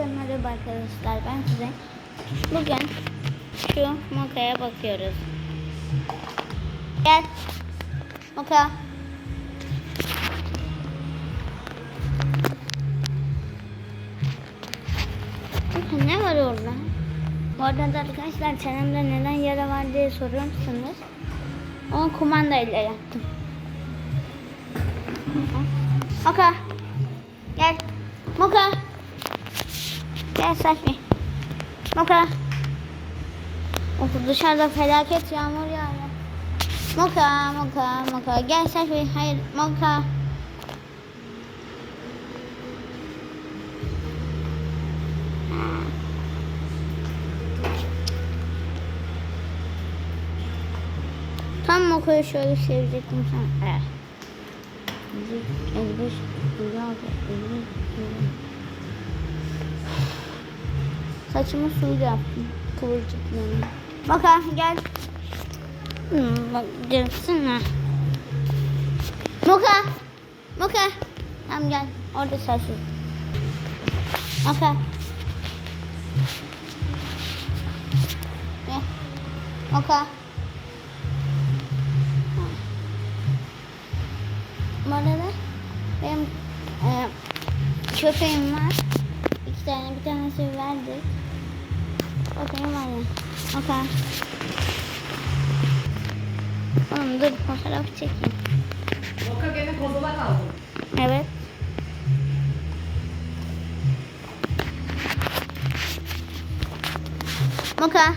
Herkese merhaba arkadaşlar. Ben size bugün şu mokaya bakıyoruz. Gel. Moka. Ne var orada? Bu arada arkadaşlar çenemde neden yara var diye soruyorsanız onu kumandayla yaptım. Moka. Gel. Moka. Gel Safi. Moka. Of dışarıda felaket yağmur yağıyor. Moka, Moka, Moka. Gel Safi. Hayır, Moka. Tam Moka'yı şöyle sevecektim sen. Evet. 55, 56, 50, Saçımı suyla yaptım. Kıvırcıklarını. Bak ha gel. Hmm, bak ha. Moka. Moka. Tamam gel. Orada saçı. Moka. Gel. Moka. Bu arada benim e, köpeğim var. Tane bir tanesi verdik. Köpeğim var ya. Okay. Oğlum dur fotoğraf çekeyim. Moka gene kozala kaldı. Evet. Moka.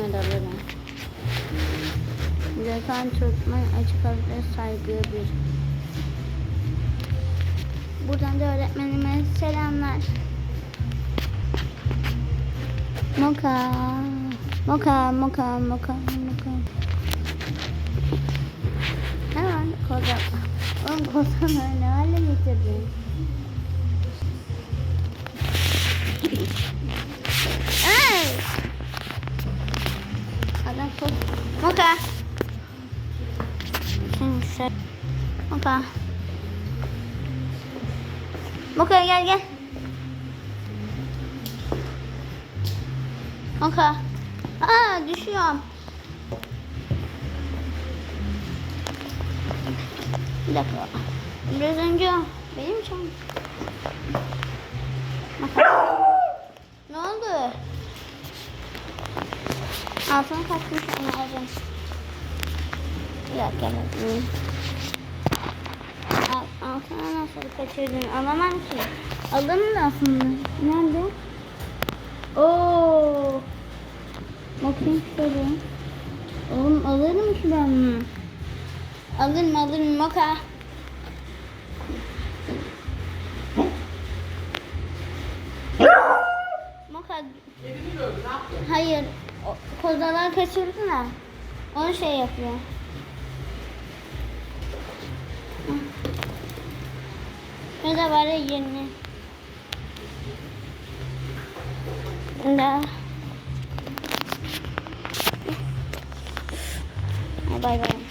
Yani kameraları. Gökhan Türkmen açık havada saygı bir. Buradan da öğretmenime selamlar. Moka. Moka, moka, moka, moka. Ne var? Koza. Oğlum kozanı ne hale getirdin? Ay! Şöyle. Moka. Moka gel gel. Moka. Aa düşüyorum. Bir dakika. Biraz önce benim. Moka. Ne oldu? Altına kaçmış onu alacağım. Bakayım. Al- Altına nasıl kaçırdın? Alamam ki. Da aslında. Nerede? Oo. Bakayım şöyle. Oğlum alırım ki ben bunu. Alırım alırım yaptı? Hayır. O, kozalar kaçırdı da. Onu şey yapıyor. Ne de var yerine. Da. Bay bay.